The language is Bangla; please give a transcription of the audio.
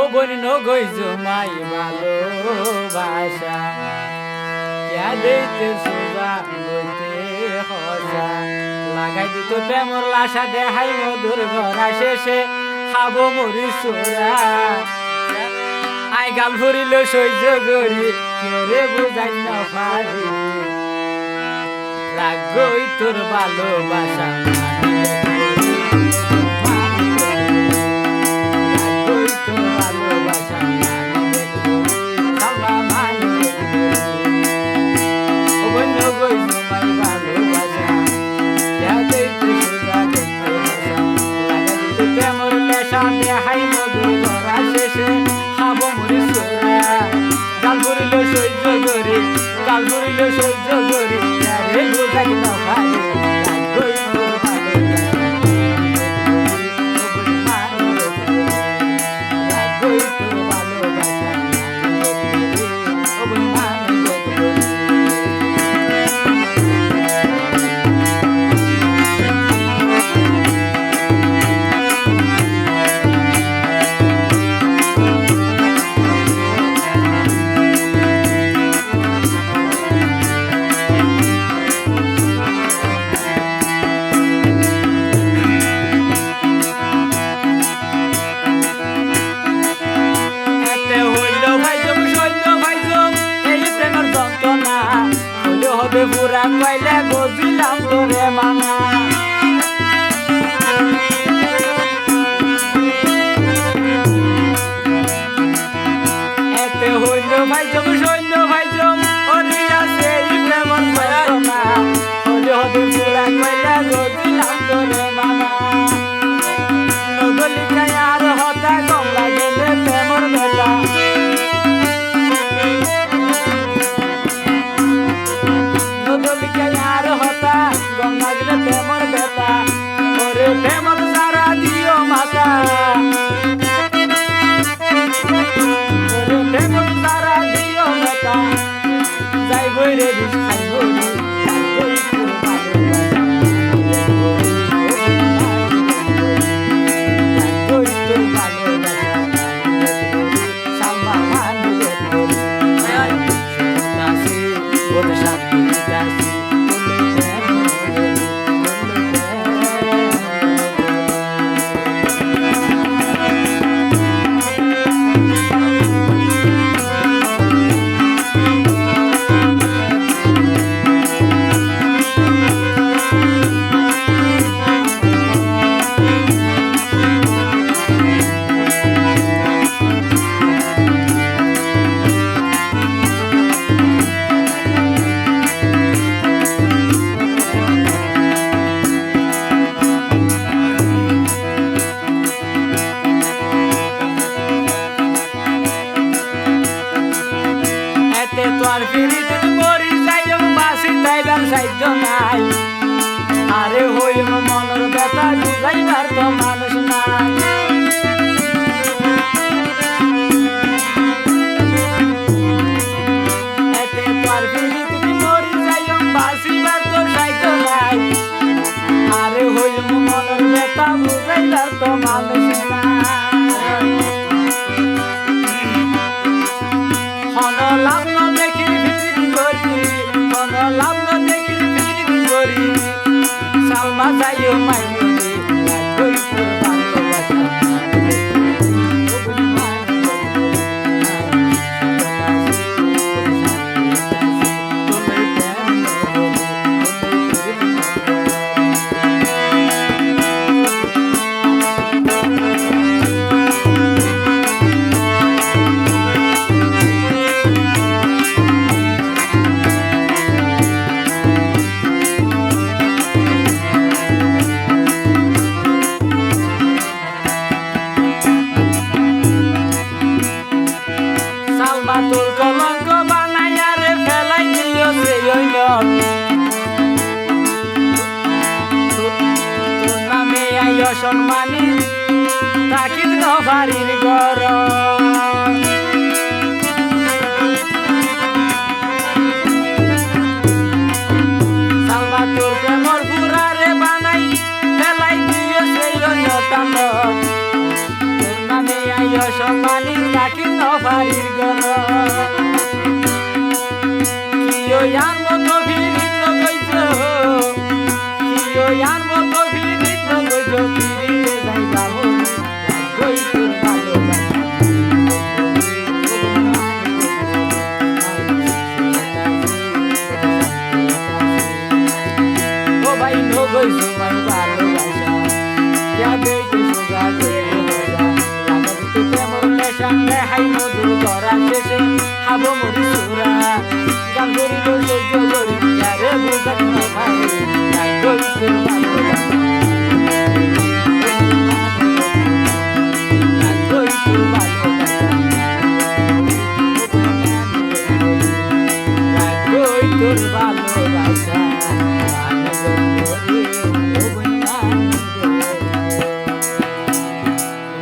ও বোন গইজো মাই ভালোবাসা। ইয়া সুবা হসা লাগাই দিত প্রেমর লাশা, দেহাই মধুর ঘরা শেষে খাব মরি সোরা আই গাল ভরিল সহ্য করি বুঝাই না পারি। রাগ তোর ভালোবাসা। GG. পরিচয় বাসি তাই ব্যবসায় নাই প্রিয় সম্মানী তাকিল নভারির গর সালমাতুর প্রেমর পুরারে বানাই ফেলাই দিও সেই অন্যতম তোর নামে আইয় সম্মানী তাকিল নভারির গর প্রিয় ধরা শেষে হাবো মরি গান করিল সহ্য করি